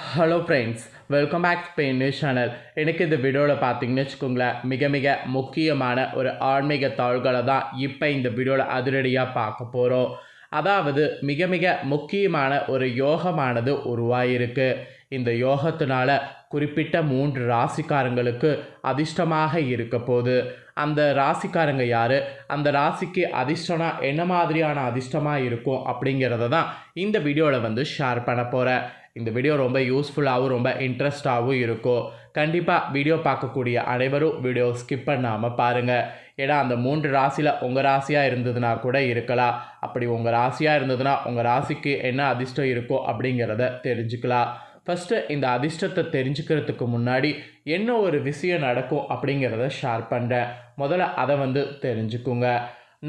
Hello friends welcome back to pain news channel எனக்கு இந்த வீடியோவில் பார்த்தீங்கன்னு வச்சுக்கோங்களேன் மிக மிக முக்கியமான ஒரு ஆன்மீக தாள்களை தான் இப்போ இந்த வீடியோவில் அதிரடியாக பார்க்க போகிறோம் அதாவது மிக மிக முக்கியமான ஒரு யோகமானது உருவாயிருக்கு. இந்த யோகத்தினால குறிப்பிட்ட மூன்று ராசிக்காரங்களுக்கு அதிர்ஷ்டமாக இருக்க போகுது. அந்த ராசிக்காரங்க யார்? அந்த ராசிக்கு அதிர்ஷ்டம்னா என்ன மாதிரியான அதிர்ஷ்டமாக இருக்கும் அப்படிங்கிறத தான் இந்த வீடியோவில் வந்து ஷேர் பண்ண போகிறேன் இந்த வீடியோ ரொம்ப யூஸ்ஃபுல்லாகவும் ரொம்ப இன்ட்ரெஸ்டாகவும் இருக்கும். கண்டிப்பாக வீடியோ பார்க்கக்கூடிய அனைவரும் வீடியோ ஸ்கிப் பண்ணாமல் பாருங்கள் ஏன்னா அந்த மூன்று ராசியில் உங்கள் ராசியாக இருந்ததுன்னா கூட இருக்கலாம். அப்படி உங்கள் ராசியாக இருந்ததுன்னா உங்கள் ராசிக்கு என்ன அதிர்ஷ்டம் இருக்கோ அப்படிங்கிறத தெரிஞ்சுக்கலாம். ஃபஸ்ட்டு இந்த அதிர்ஷ்டத்தை தெரிஞ்சுக்கிறதுக்கு முன்னாடி என்ன ஒரு விஷயம் நடக்கும் அப்படிங்கிறத ஷேர் பண்ணுறேன் முதல்ல அதை வந்து தெரிஞ்சுக்குங்க.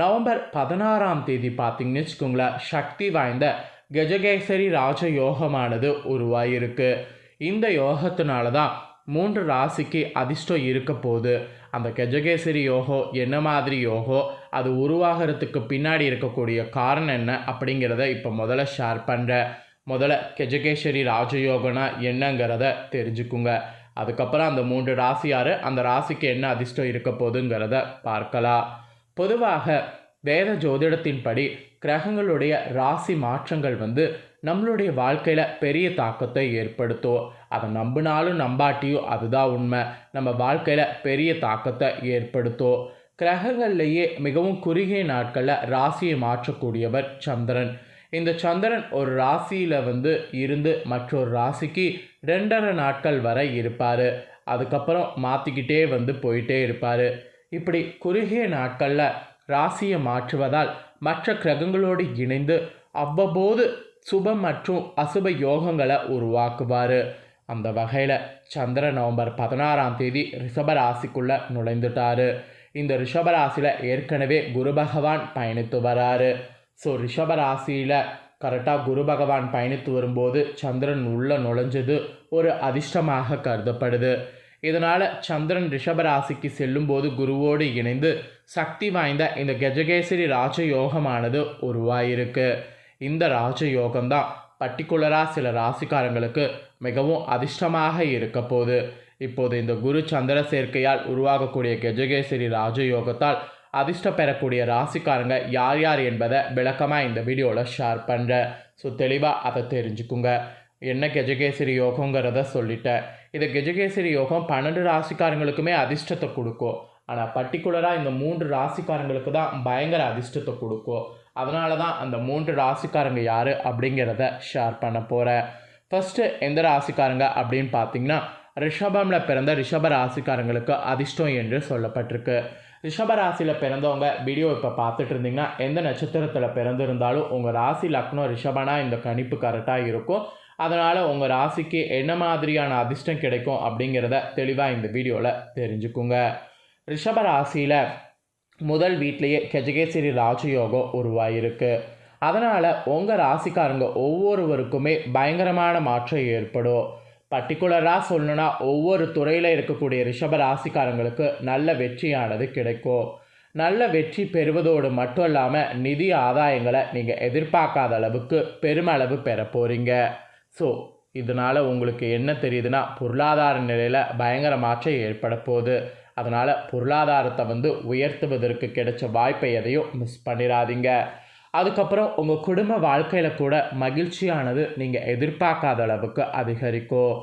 நவம்பர் பதினாறாம் தேதி பார்த்தீங்கன்னு வச்சுக்கோங்களேன் சக்தி வாய்ந்த கஜகேசரி ராஜ யோகமானது உருவாயிருக்கு. இந்த யோகத்தினால தான் மூன்று ராசிக்கு அதிர்ஷ்டம் இருக்க போகுது. அந்த கஜகேசரி யோகம் என்ன மாதிரி யோகோ அது உருவாகிறதுக்கு பின்னாடி இருக்கக்கூடிய காரணம் என்ன அப்படிங்கிறத இப்போ முதல்ல ஷேர் பண்ணுறேன் முதல்ல கெஜகேஸ்வரி ராஜயோகனா என்னங்கிறத தெரிஞ்சுக்குங்க. அதுக்கப்புறம் அந்த மூன்று ராசியார் அந்த ராசிக்கு என்ன அதிர்ஷ்டம் இருக்க போகுதுங்கிறத பார்க்கலாம். பொதுவாக வேத ஜோதிடத்தின்படி கிரகங்களுடைய ராசி மாற்றங்கள் வந்து நம்மளுடைய வாழ்க்கையில் பெரிய தாக்கத்தை ஏற்படுத்தும். அதை நம்பினாலும் நம்பாட்டியும் அதுதான் உண்மை. நம்ம வாழ்க்கையில் பெரிய தாக்கத்தை ஏற்படுத்தும். கிரகங்கள்லேயே மிகவும் குறுகிய நாட்களில் ராசியை மாற்றக்கூடியவர் சந்திரன். இந்த சந்திரன் ஒரு ராசியில் வந்து இருந்து மற்றொரு ராசிக்கு ரெண்டரை நாட்கள் வரை இருப்பார். அதுக்கப்புறம் மாற்றிக்கிட்டே வந்து போயிட்டே இருப்பார். இப்படி குறுகிய நாட்களில் ராசியை மாற்றுவதால் மற்ற கிரகங்களோடு இணைந்து அவ்வப்போது சுப மற்றும் அசுப யோகங்களை உருவாக்குவார். அந்த வகையில் சந்திர நவம்பர் பதினாறாம் தேதி ரிஷபராசிக்குள்ளே நுழைந்துட்டார். இந்த ரிஷபராசியில் ஏற்கனவே குரு பகவான் பயணித்து வராரு. ஸோ ரிஷபராசியில் கரெக்டாக குரு பகவான் பயணித்து வரும்போது சந்திரன் உள்ளே நுழைஞ்சது ஒரு அதிர்ஷ்டமாக கருதப்படுது. இதனால் சந்திரன் ரிஷபராசிக்கு செல்லும்போது குருவோடு இணைந்து சக்தி வாய்ந்த இந்த கஜகேசரி ராஜயோகமானது உருவாயிருக்கு. இந்த ராஜயோகம்தான் பர்டிகுலராக சில ராசிக்காரங்களுக்கு மிகவும் அதிர்ஷ்டமாக இருக்க போகுது. இப்போது இந்த குரு சந்திர சேர்க்கையால் உருவாகக்கூடிய கஜகேசரி ராஜயோகத்தால் அதிர்ஷ்டம் பெறக்கூடிய ராசிக்காரங்க யார் யார் என்பதை விளக்கமாக இந்த வீடியோவில் ஷேர் பண்ணுறேன் ஸோ தெளிவாக அதை தெரிஞ்சுக்குங்க. என்ன கெஜகேசரி யோகங்கிறத சொல்லிட்டேன். இந்த கெஜகேசரி யோகம் பன்னெண்டு ராசிக்காரங்களுக்குமே அதிர்ஷ்டத்தை கொடுக்கும். ஆனால் பர்டிகுலராக இந்த மூன்று ராசிக்காரங்களுக்கு தான் பயங்கர அதிர்ஷ்டத்தை கொடுக்கும். அதனால தான் அந்த மூன்று ராசிக்காரங்க யார் அப்படிங்கிறத ஷேர் பண்ண போகிறேன் ஃபஸ்ட்டு எந்த ராசிக்காரங்க அப்படின்னு பார்த்தீங்கன்னா ரிஷபமில் பிறந்த ரிஷப ராசிக்காரங்களுக்கு அதிர்ஷ்டம் என்று சொல்லப்பட்டிருக்கு. ரிஷப ராசியில் பிறந்தவங்க வீடியோ இப்போ பார்த்துட்டு இருந்தீங்கன்னா எந்த நட்சத்திரத்தில் பிறந்திருந்தாலும் உங்கள் ராசி லக்னம் ரிஷபனா இந்த கணிப்பு கரெக்டாக இருக்கும். அதனால் உங்கள் ராசிக்கு என்ன மாதிரியான அதிர்ஷ்டம் கிடைக்கும் அப்படிங்கிறத தெளிவாக இந்த வீடியோவில் தெரிஞ்சுக்குங்க. ரிஷபராசியில் முதல் வீட்லேயே கெஜகேசரி ராஜயோகம் உருவாயிருக்கு. அதனால் உங்கள் ராசிக்காரங்க ஒவ்வொருவருக்குமே பயங்கரமான மாற்றம் ஏற்படும். பர்டிகுலராக சொல்லணுன்னா ஒவ்வொரு துறையில் இருக்கக்கூடிய ரிஷப ராசிக்காரங்களுக்கு நல்ல வெற்றியானது கிடைக்கும். நல்ல வெற்றி பெறுவதோடு மட்டும் இல்லாமல் நிதி ஆதாயங்களை நீங்கள் எதிர்பார்க்காத அளவுக்கு பெருமளவு பெற போகிறீங்க ஸோ இதனால் உங்களுக்கு என்ன தெரியுதுன்னா பொருளாதார நிலையில் பயங்கர மாற்றம் ஏற்பட போகுது. அதனால் பொருளாதாரத்தை வந்து உயர்த்துவதற்கு கிடைச்ச வாய்ப்பை எதையும் மிஸ் பண்ணிடாதீங்க அதுக்கப்புறம் உங்கள் குடும்ப வாழ்க்கையில் கூட மகிழ்ச்சியானது நீங்கள் எதிர்பார்க்காத அளவுக்கு அதிகரிக்கும்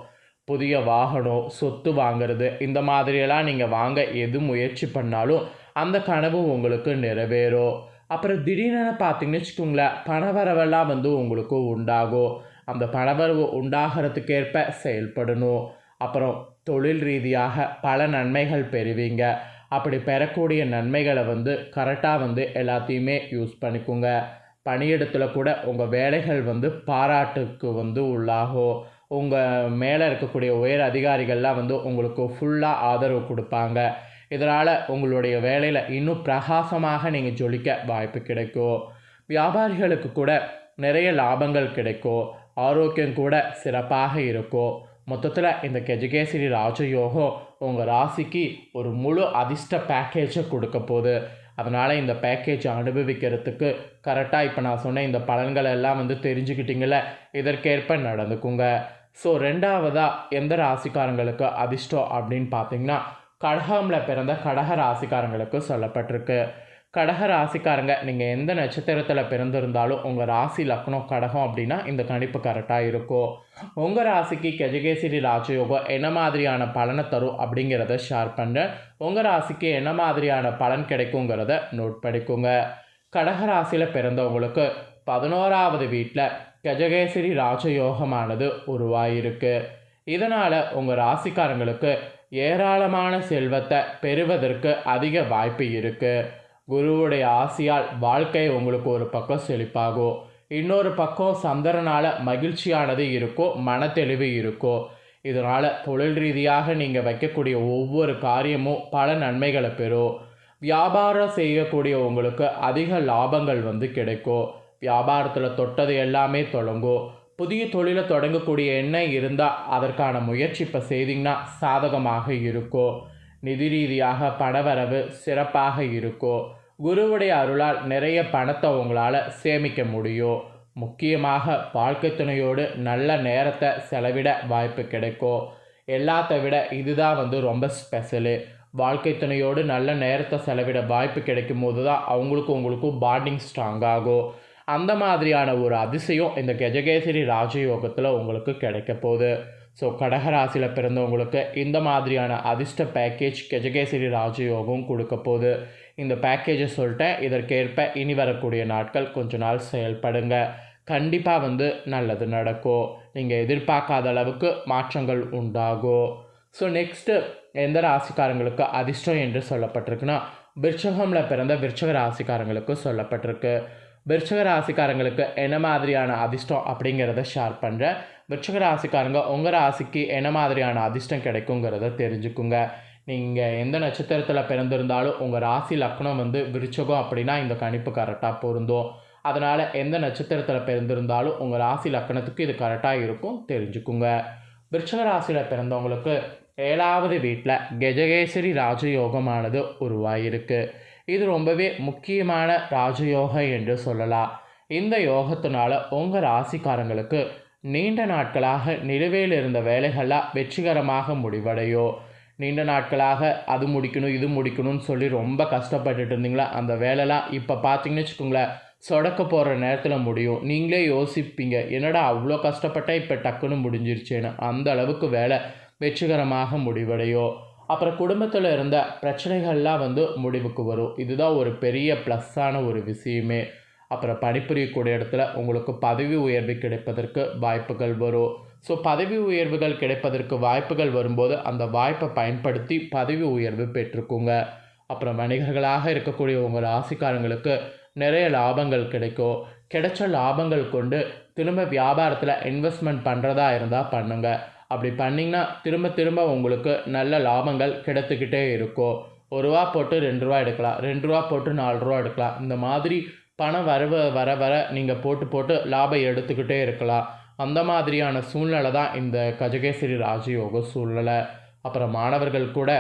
புதிய வாகனம் சொத்து வாங்கிறது இந்த மாதிரியெல்லாம் நீங்கள் வாங்க எது முயற்சி பண்ணாலும் அந்த கனவு உங்களுக்கு நிறைவேறும் அப்புறம் திடீர்னு பார்த்தீங்கன்னு வச்சுக்கோங்களேன் பணவரவெல்லாம் வந்து உங்களுக்கு உண்டாகும் அந்த பணவரவு உண்டாகிறதுக்கேற்ப செயல்படணும். அப்புறம் தொழில் ரீதியாக பல நன்மைகள் பெறுவீங்க. அப்படி பெறக்கூடிய நன்மைகளை வந்து கரெக்டாக வந்து எல்லாத்தையுமே யூஸ் பண்ணிக்கோங்க. பணியிடத்தில் கூட உங்கள் வேலைகள் வந்து பாராட்டுக்கு வந்து உள்ளாகும் உங்கள் மேலே இருக்கக்கூடிய உயர் அதிகாரிகள்லாம் வந்து உங்களுக்கு ஃபுல்லாக ஆதரவு கொடுப்பாங்க. இதனால் உங்களுடைய வேலையில் இன்னும் பிரகாசமாக நீங்கள் ஜொலிக்க வாய்ப்பு கிடைக்கும் வியாபாரிகளுக்கு கூட நிறைய லாபங்கள் கிடைக்கும் ஆரோக்கியம் கூட சிறப்பாக இருக்கும் மொத்தத்தில் இந்த கெஜகேசரி ராஜயோகம் உங்கள் ராசிக்கு ஒரு முழு அதிர்ஷ்ட பேக்கேஜை கொடுக்க போகுது. அதனால் இந்த பேக்கேஜை அனுபவிக்கிறதுக்கு கரெக்டாக இப்போ நான் சொன்ன இந்த பலன்கள் எல்லாம் வந்து தெரிஞ்சுக்கிட்டீங்கள இதற்கேற்ப நடந்துக்குங்க. ஸோ ரெண்டாவதாக எந்த ராசிக்காரங்களுக்கு அதிர்ஷ்டம் அப்படின்னு பார்த்தீங்கன்னா கடகமில் பிறந்த கடக ராசிக்காரங்களுக்கு சொல்லப்பட்டிருக்கு. கடக ராசிக்காரங்க நீங்கள் எந்த நட்சத்திரத்தில் பிறந்திருந்தாலும் உங்கள் ராசி லக்னம் கடகம் அப்படின்னா இந்த கணிப்பு கரெக்டாக இருக்கும் உங்கள் ராசிக்கு கெஜகேசரி ராஜயோகம் என்ன மாதிரியான பலனை தரும் அப்படிங்கிறத ஷேர் பண்ணுறேன் உங்கள் ராசிக்கு என்ன மாதிரியான பலன் கிடைக்குங்கிறத நோட் படிக்குங்க கடக ராசியில் பிறந்தவங்களுக்கு பதினோராவது வீட்டில் கஜகேசரி ராஜயோகமானது உருவாயிருக்கு. இதனால் உங்கள் ராசிக்காரங்களுக்கு ஏராளமான செல்வத்தை பெறுவதற்கு அதிக வாய்ப்பு இருக்குது குருவுடைய ஆசையால் வாழ்க்கை உங்களுக்கு ஒரு பக்கம் செழிப்பாகும் இன்னொரு பக்கம் சந்திரனால் மகிழ்ச்சியானது இருக்கும் மனத்தெளிவு இருக்கோ. இதனால் தொழில் ரீதியாக நீங்கள் வைக்கக்கூடிய ஒவ்வொரு காரியமும் பல நன்மைகளை பெறும் வியாபாரம் செய்யக்கூடிய உங்களுக்கு அதிக லாபங்கள் வந்து கிடைக்கும் வியாபாரத்தில் தொட்டது எல்லாமே தொடங்கும் புதிய தொழிலை தொடங்கக்கூடிய எண்ணம் இருந்தால் அதற்கான முயற்சி இப்போ செய்தீங்கன்னா சாதகமாக இருக்கும் நிதி ரீதியாக பணவரவு சிறப்பாக இருக்கும் குருவுடைய அருளால் நிறைய பணத்தை உங்களால் சேமிக்க முடியும். முக்கியமாக வாழ்க்கை துணையோடு நல்ல நேரத்தை செலவிட வாய்ப்பு கிடைக்கும். எல்லாத்த விட இதுதான் வந்து ரொம்ப ஸ்பெஷலு வாழ்க்கை துணையோடு நல்ல நேரத்தை செலவிட வாய்ப்பு கிடைக்கும் போது தான் அவங்களுக்கும் உங்களுக்கும் பாண்டிங் ஸ்ட்ராங் ஆகும். அந்த மாதிரியான ஒரு அதிசயம் இந்த கஜகேசரி ராஜயோகத்தில் உங்களுக்கு கிடைக்க போகுது. ஸோ கடகராசியில் பிறந்தவங்களுக்கு இந்த மாதிரியான அதிர்ஷ்ட பேக்கேஜ் கஜகேசரி ராஜயோகம் கொடுக்க போகுது. இந்த பேக்கேஜை சொல்லிட்டேன். இதற்கேற்ப இனி வரக்கூடிய நாட்கள் கொஞ்ச நாள் செயல்படுங்க. கண்டிப்பாக வந்து நல்லது நடக்கும். நீங்கள் எதிர்பார்க்காத அளவுக்கு மாற்றங்கள் உண்டாகும். ஸோ நெக்ஸ்ட்டு எந்த ராசிக்காரங்களுக்கு அதிர்ஷ்டம் என்று சொல்லப்பட்டிருக்குன்னா விருச்சகமில் பிறந்த விருச்சக ராசிக்காரங்களுக்கு சொல்லப்பட்டிருக்கு. விருச்சக ராசிக்காரங்களுக்கு என்ன மாதிரியான அதிர்ஷ்டம் அப்படிங்கிறத ஷேர் பண்ணுறேன் விருச்சக ராசிக்காரங்க உங்கள் ராசிக்கு என்ன மாதிரியான அதிர்ஷ்டம் கிடைக்குங்கிறத தெரிஞ்சுக்குங்க. நீங்கள் எந்த நட்சத்திரத்தில் பிறந்திருந்தாலும் உங்கள் ராசி லக்னம் வந்து விருச்சகம் அப்படின்னா இந்த கணிப்பு கரெக்டாக பொருந்தும். அதனால் எந்த நட்சத்திரத்தில் பிறந்திருந்தாலும் உங்கள் ராசி லக்கணத்துக்கு இது கரெக்டாக இருக்கும். தெரிஞ்சுக்குங்க. விருச்சக ராசியில் பிறந்தவங்களுக்கு ஏழாவது வீட்டில் கெஜகேசரி ராஜயோகமானது உருவாகியிருக்கு இது ரொம்பவே முக்கியமான ராஜயோகம் என்று சொல்லலாம். இந்த யோகத்தினால உங்கள் ராசிக்காரங்களுக்கு நீண்ட நாட்களாக நிலுவையில் இருந்த வேலைகள்லாம் வெற்றிகரமாக முடிவடையும். நீண்ட நாட்களாக அது முடிக்கணும் இது முடிக்கணும்னு சொல்லி ரொம்ப கஷ்டப்பட்டுட்டு இருந்தீங்களா? அந்த வேலைலாம் இப்போ பார்த்தீங்கன்னு வச்சுக்கோங்களேன் சொடக்க போகிற நேரத்தில் முடியும். நீங்களே யோசிப்பீங்க என்னடா அவ்வளோ கஷ்டப்பட்டால் இப்போ டக்குன்னு முடிஞ்சிருச்சேன்னு. அந்த அளவுக்கு வேலை வெற்றிகரமாக முடிவடையும் அப்புறம் குடும்பத்தில் இருந்த பிரச்சனைகள்லாம் வந்து முடிவுக்கு வரும். இதுதான் ஒரு பெரிய ப்ளஸ்ஸான ஒரு விஷயமே. அப்புறம் பணிபுரியக்கூடிய இடத்துல உங்களுக்கு பதவி உயர்வு கிடைப்பதற்கு வாய்ப்புகள் வரும். ஸோ பதவி உயர்வுகள் கிடைப்பதற்கு வாய்ப்புகள் வரும்போது அந்த வாய்ப்பை பயன்படுத்தி பதவி உயர்வு பெற்றுக்குங்க. அப்புறம் வணிகர்களாக இருக்கக்கூடிய உங்கள் ராசிக்காரங்களுக்கு நிறைய லாபங்கள் கிடைக்கும். கிடைச்ச லாபங்கள் கொண்டு திரும்ப வியாபாரத்தில் இன்வெஸ்ட்மெண்ட் பண்ணுறதா இருந்தால் பண்ணுங்கள் அப்படி பண்ணிங்கன்னா திரும்ப திரும்ப உங்களுக்கு நல்ல லாபங்கள் கிடைத்துக்கிட்டே இருக்கும். ஒரு ரூபா போட்டு ரெண்டு ரூபா எடுக்கலாம். ரெண்டு ரூபா போட்டு நாலு ரூபா எடுக்கலாம். இந்த மாதிரி பணம் வரவு வர வர நீங்கள் போட்டு போட்டு லாபம் எடுத்துக்கிட்டே இருக்கலாம். அந்த மாதிரியான சூழ்நிலை தான் இந்த கஜகேசரி ராஜயோக சூழ்நிலை. அப்புறம் மாணவர்கள் கூட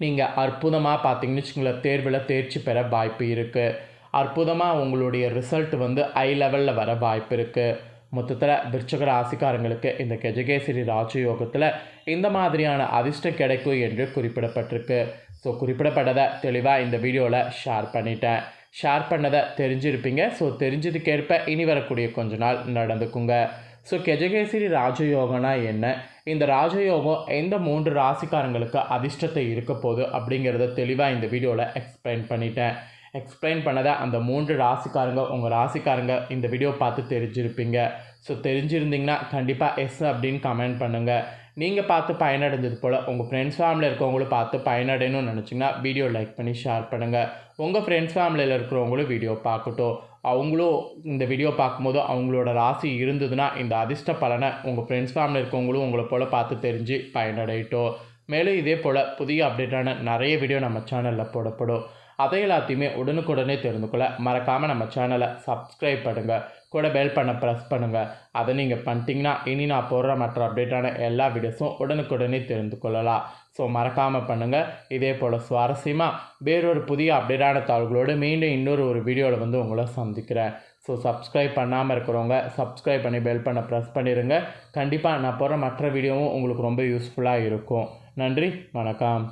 நீங்கள் அற்புதமாக பார்த்தீங்கன்னு வச்சுங்களேன் தேர்வில் தேர்ச்சி பெற வாய்ப்பு இருக்குது அற்புதமாக உங்களுடைய ரிசல்ட் வந்து ஐ லெவலில் வர வாய்ப்பு இருக்குது மொத்தத்தில் விருச்சக ராசிக்காரங்களுக்கு இந்த கெஜகேசரி ராஜயோகத்தில் இந்த மாதிரியான அதிர்ஷ்டம் கிடைக்கும் என்று குறிப்பிடப்பட்டிருக்கு. ஸோ குறிப்பிடப்பட்டதை தெளிவாக இந்த வீடியோவில் ஷேர் பண்ணிட்டேன். ஷேர் பண்ணதை தெரிஞ்சிருப்பீங்க. ஸோ தெரிஞ்சதுக்கேற்ப இனி வரக்கூடிய கொஞ்ச நாள் நடந்துக்குங்க. ஸோ கெஜகேசரி ராஜயோகனா என்ன? இந்த ராஜயோகம் எந்த மூன்று ராசிக்காரங்களுக்கு அதிர்ஷ்டத்தை இருக்க போகுது அப்படிங்கிறத தெளிவாக இந்த வீடியோவில் எக்ஸ்பிளைன் பண்ணிட்டேன். எக்ஸ்பிளைன் பண்ணதை அந்த மூன்று ராசிக்காரங்க உங்கள் ராசிக்காரங்க இந்த வீடியோ பார்த்து தெரிஞ்சிருப்பீங்க. ஸோ தெரிஞ்சிருந்தீங்கன்னா கண்டிப்பாக எஸ் அப்படின்னு கமெண்ட் பண்ணுங்கள் நீங்கள் பார்த்து பயனடைஞ்சது போல் உங்கள் ஃப்ரெண்ட்ஸ் ஃபேமிலியில் இருக்கவங்களும் பார்த்து பயனடையணும்னு நினச்சிங்கன்னா வீடியோ லைக் பண்ணி ஷேர் பண்ணுங்கள் உங்கள் ஃப்ரெண்ட்ஸ் ஃபேமிலியில் இருக்கிறவங்களும் வீடியோ பார்க்கட்டும். அவங்களும் இந்த வீடியோ பார்க்கும்போது அவங்களோட ராசி இருந்ததுன்னா இந்த அதிர்ஷ்ட பலனை உங்கள் ஃப்ரெண்ட்ஸ் ஃபேமிலி இருக்கவங்களும் உங்களை போல் பார்த்து தெரிஞ்சு பயனடையட்டும். மேலும் இதே போல் புதிய அப்டேட்டான நிறைய வீடியோ நம்ம சேனலில் போடப்படும். அதை எல்லாத்தையுமே உடனுக்குடனே தெரிந்து கொள்ள மறக்காமல் நம்ம சேனலை சப்ஸ்கிரைப் பண்ணுங்கள் கூட பெல் பண்ண ப்ரெஸ் பண்ணுங்கள் அதை நீங்கள் பண்ணிட்டீங்கன்னா இனி நான் போடுற மற்ற அப்டேட்டான எல்லா வீடியோஸும் உடனுக்குடனே தெரிந்து கொள்ளலாம். ஸோ மறக்காமல் பண்ணுங்கள் இதே போல் சுவாரஸ்யமாக வேறொரு புதிய அப்டேட்டான தாள்களோடு மீண்டும் இன்னொரு ஒரு வீடியோவில் வந்து உங்களை சந்திக்கிறேன். ஸோ சப்ஸ்கிரைப் பண்ணாமல் இருக்கிறவங்க சப்ஸ்கிரைப் பண்ணி பெல் பண்ண ப்ரெஸ் பண்ணிடுங்க கண்டிப்பாக நான் போடுற மற்ற வீடியோவும் உங்களுக்கு ரொம்ப யூஸ்ஃபுல்லாக இருக்கும். நன்றி வணக்கம்.